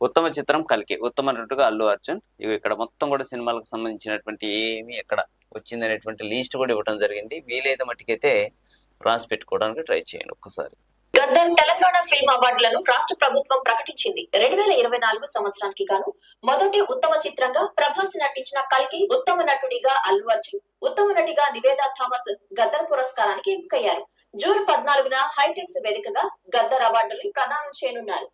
ఉత్తమ చిత్రం కల్కి. ఉత్తమ నటుడుగా అల్లు అర్జున్. ఇవి ఇక్కడ మొత్తం కూడా సినిమాలకు సంబంధించినటువంటి ఏమి ఎక్కడ వచ్చిందనేటువంటి లీస్ట్ కూడా ఇవ్వడం జరిగింది. వీలైతే మట్టుకైతే రాసి పెట్టుకోవడానికి ట్రై చేయండి ఒక్కసారి. గద్దర్ తెలంగాణ ఫిల్మ్ అవార్డులను రాష్ట్ర ప్రభుత్వం ప్రకటించింది. రెండు వేల ఇరవై నాలుగు సంవత్సరానికి గాను మొదటి ఉత్తమ చిత్రంగా ప్రభాస్ నటించిన కల్కి ఉత్తమ నటుడిగా అల్లు అర్జున్ ఉత్తమ నటిగా నివేదా థామస్ గద్దర్ పురస్కారానికి ఎంపికయ్యారు. జూన్ పద్నాలుగున హైటెక్స్ వేదికగా గద్దర్ అవార్డులు ప్రదానం చేయనున్నారు.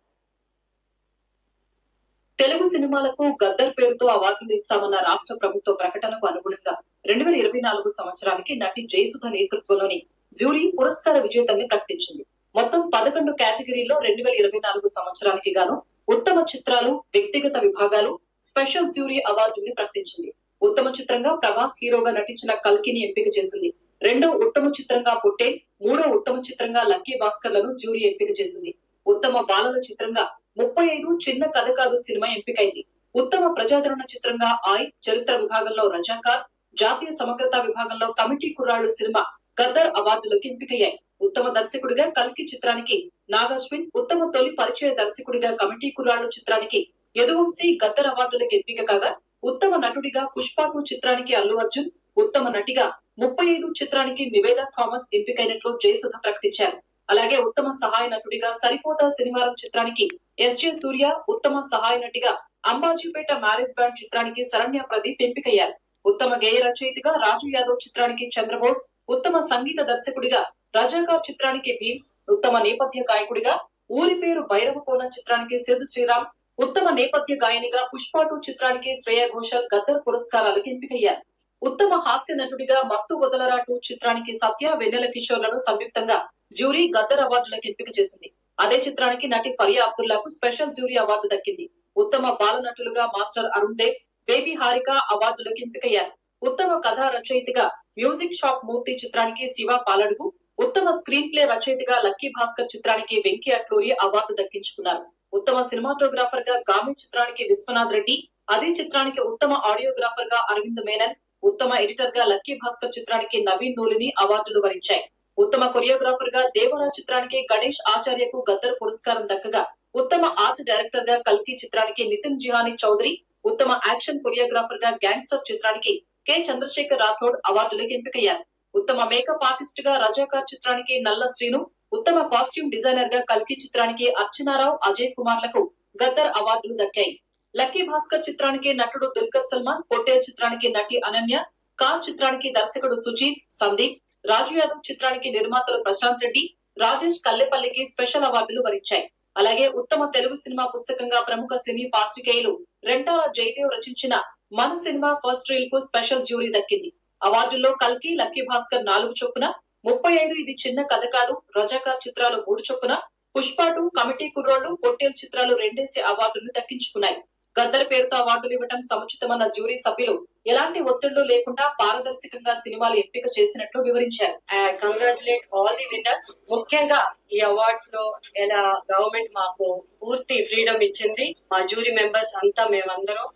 తెలుగు సినిమాలకు గద్దర్ పేరుతో అవార్డులు ఇస్తామన్న రాష్ట్ర ప్రభుత్వ ప్రకటనకు అనుగుణంగా రెండు వేల ఇరవై నాలుగు సంవత్సరానికి నటి జయసుధ నేతృత్వంలోని జ్యూరీ పురస్కార విజేతల్ని ప్రకటించింది. మొత్తం పదకొండు కేటగిరీల్లో రెండు వేల ఇరవై నాలుగు సంవత్సరానికి గాను ఉత్తమ చిత్రాలు వ్యక్తిగత విభాగాలు స్పెషల్ జ్యూరీ అవార్డుల్ని ప్రకటించింది. ఉత్తమ చిత్రంగా ప్రభాస్ హీరోగా నటించిన కల్కిని ఎంపిక చేసింది. రెండో ఉత్తమ చిత్రంగా పుట్టే మూడో ఉత్తమ చిత్రంగా లక్కీ భాస్కర్లను జ్యూరీ ఎంపిక చేసింది. ఉత్తమ బాలల చిత్రంగా ముప్పై ఐదు చిన్న కథ కాదు సినిమా ఎంపికైంది. ఉత్తమ ప్రజాదరణ చిత్రంగా ఆయ్ చరిత్ర విభాగంలో రజాకార్ జాతీయ సమగ్రత విభాగంలో కమిటీ కుర్రాళ్ళు సినిమా గద్దర్ అవార్డులకు ఎంపికయ్యాయి. ఉత్తమ దర్శకుడిగా కల్కి చిత్రానికి నాగాశ్విన్ ఉత్తమ తొలి పరిచయ దర్శకుడిగా కమిటీ కుర్రాళ్ళు చిత్రానికి యదువంశీ గద్దర్ అవార్డులకు ఎంపిక కాగా ఉత్తమ నటుడిగా పుష్పాకు చిత్రానికి అల్లు అర్జున్ ఉత్తమ నటిగా ముప్పై ఐదు చిత్రానికి నివేదా థామస్ ఎంపికైనట్లు జయసుధ ప్రకటించారు. అలాగే ఉత్తమ సహాయ నటుడిగా సరిపోతా శనివారం చిత్రానికి ఎస్జే సూర్య ఉత్తమ సహాయ నటిగా అంబాజీపేట మ్యారేజ్ బ్యాండ్ చిత్రానికి శరణ్య ప్రదీప్ ఎంపికయ్యారు. ఉత్తమ గేయ రచయితగా రాజు యాదవ్ చిత్రానికి చంద్రబోస్ ఉత్తమ సంగీత దర్శకుడిగా రజాకార్ చిత్రానికి భీమ్స్ ఉత్తమ నేపథ్య గాయకుడిగా ఊరి పేరు భైరవ కోన చిత్రానికి సిద్ శ్రీరామ్ ఉత్తమ నేపథ్య గాయనిగా పుష్పాటు టూ చిత్రానికి శ్రేయ ఘోషల్ గద్దర్ పురస్కారాలకు ఎంపికయ్యారు. ఉత్తమ హాస్య నటుడిగా మత్తు వదలరా టూ చిత్రానికి సత్య వెన్నెల కిషోర్లను సంయుక్తంగా జ్యూరీ గద్దర్ అవార్డులకు ఎంపిక చేసింది. అదే చిత్రానికి నటి ఫరియా అబ్దుల్లాకు స్పెషల్ జ్యూరీ అవార్డు దక్కింది. ఉత్తమ బాలనటులుగా మాస్టర్ అరుణ్ దేవ్ బేబీ హారిక అవార్డులకు ఎంపికయ్యారు ఉత్తమ కథా రచయితగా మ్యూజిక్ షాప్ మూర్తి చిత్రానికి శివ పాలడుగు ఉత్తమ స్క్రీన్ ప్లే రచయితగా లక్కీ భాస్కర్ చిత్రానికి వెంకీ అట్లూరి అవార్డు దక్కించుకున్నారు. ఉత్తమ సినిమాటోగ్రాఫర్గా గామి చిత్రానికి విశ్వనాథ్ రెడ్డి అదే చిత్రానికి ఉత్తమ ఆడియోగ్రాఫర్గా అరవింద్ మేనన్ ఉత్తమ ఎడిటర్గా లక్కీ భాస్కర్ చిత్రానికి నవీన్ నూలిని అవార్డులు వరించాయి. ఉత్తమ కొరియోగ్రాఫర్గా దేవరా చిత్రానికి గణేష్ ఆచార్యకు గద్దర్ పురస్కారం దక్కగా ఉత్తమ ఆర్ట్ డైరెక్టర్గా కల్కి చిత్రానికి నితిన్ జిహాని చౌదరి ఉత్తమ యాక్షన్ కొరియోగ్రాఫర్గా గ్యాంగ్స్టర్ చిత్రానికి కె. చంద్రశేఖర్ రాథోడ్ అవార్డులకు ఎంపికయ్యారు. ఉత్తమ మేకప్ ఆర్టిస్ట్గా రజాకార్ చిత్రానికి నల్ల శ్రీను ఉత్తమ కాస్ట్యూమ్ డిజైనర్గా కల్కి చిత్రానికి అర్చనారావు అజయ్ కుమార్లకు గద్దర్ అవార్డులు దక్కాయి. లక్కీ భాస్కర్ చిత్రానికి నటుడు దుల్కర్ సల్మాన్ పొట్టేల్ చిత్రానికి నటి అనన్య కాన్ చిత్రానికి దర్శకుడు సుజీత్ సందీప్ రాజు యాదవ్ చిత్రానికి నిర్మాతలు ప్రశాంత్ రెడ్డి రాజేష్ కల్లెపల్లికి స్పెషల్ అవార్డులు వరించాయి అలాగే ఉత్తమ తెలుగు సినిమా పుస్తకంగా ప్రముఖ సినీ పాత్రికేయులు రెంటాల జయదేవ్ రచించిన మన సినిమా ఫస్ట్ రీల్కు స్పెషల్ జ్యూరీ దక్కింది. అవార్డుల్లో కల్కి లక్కీ భాస్కర్ నాలుగు చొప్పున ముప్పై ఐదు ఇది చిన్న కథ కాదు రజాకార్ చిత్రాలు మూడు చొప్పున పుష్పాటు కమిటీ కుర్రోళ్ళు పొట్టేల్ చిత్రాలు రెండేసి అవార్డులు దక్కించుకున్నాయి. గద్దర్ పేరుతో అవార్డులు ఇవ్వడం సముచితమన్న జ్యూరీ సభ్యులు ఎలాంటి ఒత్తిళ్ళు లేకుండా పారదర్శకంగా సినిమాలు ఎంపిక చేసినట్లు వివరించారు. కంగ్రాచులేట్ ఆల్ ది విన్నర్స్ ముఖ్యంగా ఈ అవార్డ్స్లో ఎలా గవర్నమెంట్ మాకు పూర్తి ఫ్రీడమ్ ఇచ్చింది. మా జ్యూరీ మెంబర్స్ అంతా మేమందరం.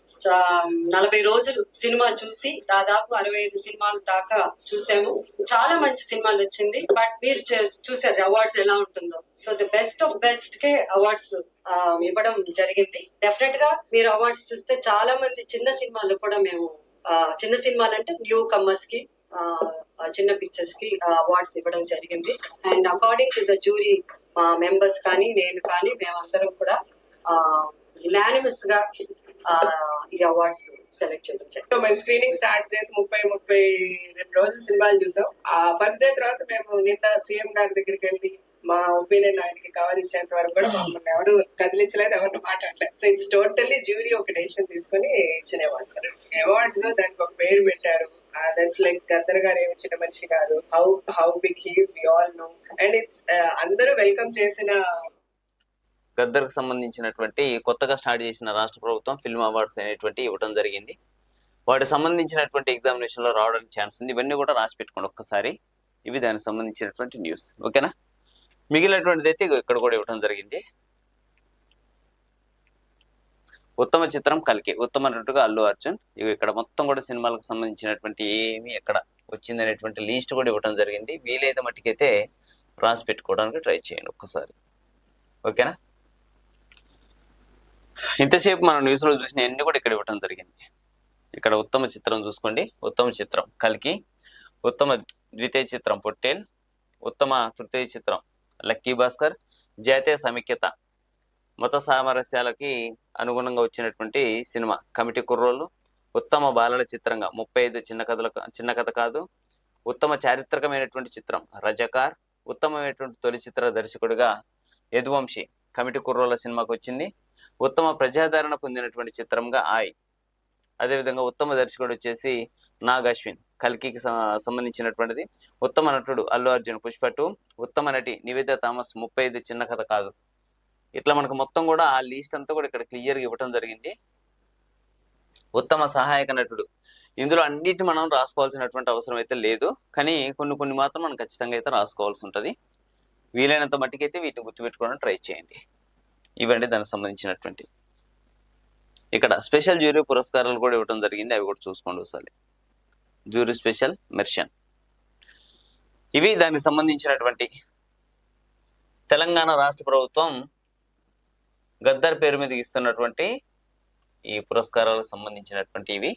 నలభై రోజులు సినిమా చూసి దాదాపు అరవై ఐదు సినిమాలు దాకా చూసాము. చాలా మంచి సినిమాలు వచ్చింది. బట్ మీరు చూసారు అవార్డ్స్ ఎలా ఉంటుందో. So the best of best K awards ఇవ్వడం జరిగింది. డెఫినెట్గా మీరు అవార్డ్స్ చూస్తే చాలా మంది చిన్న సినిమాలు కూడా మేము చిన్న సినిమాలు అంటే న్యూ కమ్మర్స్కి చిన్న పిక్చర్స్కి అవార్డ్స్ ఇవ్వడం జరిగింది. And according to the jury members కానీ నేను కానీ మేమందరం కూడా యునానిమస్గా ఈ అవార్డ్స్ సెలెక్ట్ చేయడం జరిగింది సో మేము స్క్రీనింగ్ స్టార్ట్ చేసి ముప్పై ముప్పై రెండు రోజులు సినిమాలు చూసాం. ఆ ఫస్ట్ డే తర్వాత మేము నిన్న సీఎం గారి దగ్గరికి వెళ్ళి మా ఒపీనియన్ ఆయనకి కవర్ ఇచ్చేంత వరకు కూడా మమ్మల్ని ఎవరు కదిలించలేదు ఎవరు మాట్లాడలేదు సో ఇట్స్ టోటల్లీ జ్యూరీ ఒక డెసిషన్ తీసుకొని ఇచ్చిన అవార్డ్స్ అవార్డ్స్ దానికి ఒక పేరు పెట్టారు. దట్స్ లైక్ గద్దర్ గారు ఏమి చిన్న మనిషి కాదు. How how big he's we all know and it's అందరూ వెల్కమ్ చేసిన గద్దర్కు సంబంధించినటువంటి కొత్తగా స్టార్ట్ చేసిన రాష్ట్ర ప్రభుత్వం ఫిల్మ్ అవార్డ్స్ అనేటువంటి ఇవ్వడం జరిగింది. వాటికి సంబంధించినటువంటి ఎగ్జామినేషన్లో రావడానికి ఛాన్స్ ఉంది. ఇవన్నీ కూడా రాసి పెట్టుకోండి ఒక్కసారి. ఇవి దానికి సంబంధించినటువంటి న్యూస్. ఓకేనా? మిగిలినటువంటిది అయితే ఇక్కడ కూడా ఇవ్వడం జరిగింది. ఉత్తమ చిత్రం కల్కి. ఉత్తమ నటుగా అల్లు అర్జున్. ఇవి ఇక్కడ మొత్తం కూడా సినిమాలకు సంబంధించినటువంటి ఏమి ఎక్కడ వచ్చిందనేటువంటి లీస్ట్ కూడా ఇవ్వడం జరిగింది. వీలైతే మట్టుకైతే రాసి పెట్టుకోవడానికి ట్రై చేయండి ఒక్కసారి. ఓకేనా? ఇంతసేపు మనం న్యూస్లో చూసిన అన్ని కూడా ఇక్కడ ఇవ్వటం జరిగింది. ఇక్కడ ఉత్తమ చిత్రం చూసుకోండి. ఉత్తమ చిత్రం కలికి ఉత్తమ ద్వితీయ చిత్రం పొట్టేల్ ఉత్తమ తృతీయ చిత్రం లక్కీ భాస్కర్ జాతీయ సమైక్యత మత సామరస్యాలకి అనుగుణంగా వచ్చినటువంటి సినిమా కమిటీ కుర్రోళ్ళు ఉత్తమ బాలల చిత్రంగా ముప్పై ఐదు చిన్న కథల చిన్న కథ కాదు ఉత్తమ చారిత్రకమైనటువంటి చిత్రం రజకార్ ఉత్తమమైనటువంటి తొలి చిత్ర దర్శకుడిగా యదువంశి కమిటీ కుర్రోళ్ళ సినిమాకి వచ్చింది. ఉత్తమ ప్రజాదరణ పొందినటువంటి చిత్రంగా ఆయ్. అదేవిధంగా ఉత్తమ దర్శకుడు వచ్చేసి నాగ్ అశ్విన్ కల్కికి సంబంధించినటువంటిది. ఉత్తమ నటుడు అల్లు అర్జున్ పుష్పటు. ఉత్తమ నటి నివేద థామస్ ముప్పై ఐదు చిన్న కథ కాదు. ఇట్లా మనకు మొత్తం కూడా ఆ లిస్ట్ అంతా కూడా ఇక్కడ క్లియర్గా ఇవ్వటం జరిగింది. ఉత్తమ సహాయక నటుడు. ఇందులో అన్నిటి మనం రాసుకోవాల్సినటువంటి అవసరం అయితే లేదు. కానీ కొన్ని కొన్ని మాత్రం మనం ఖచ్చితంగా అయితే రాసుకోవాల్సి ఉంటుంది. వీలైనంత మట్టికైతే వీటిని గుర్తుపెట్టుకోవడం ట్రై చేయండి. ఇవండి దానికి సంబంధించినటువంటి. ఇక్కడ స్పెషల్ జ్యూరీ పురస్కారాలు కూడా ఇవ్వడం జరిగింది అవి కూడా చూసుకోండి ఒకసారి. Jury special mention. ఇవి దానికి సంబంధించినటువంటి తెలంగాణ రాష్ట్ర ప్రభుత్వం గద్దర్ పేరు మీద ఇస్తున్నటువంటి ఈ పురస్కారాలకు సంబంధించినటువంటి ఇవి.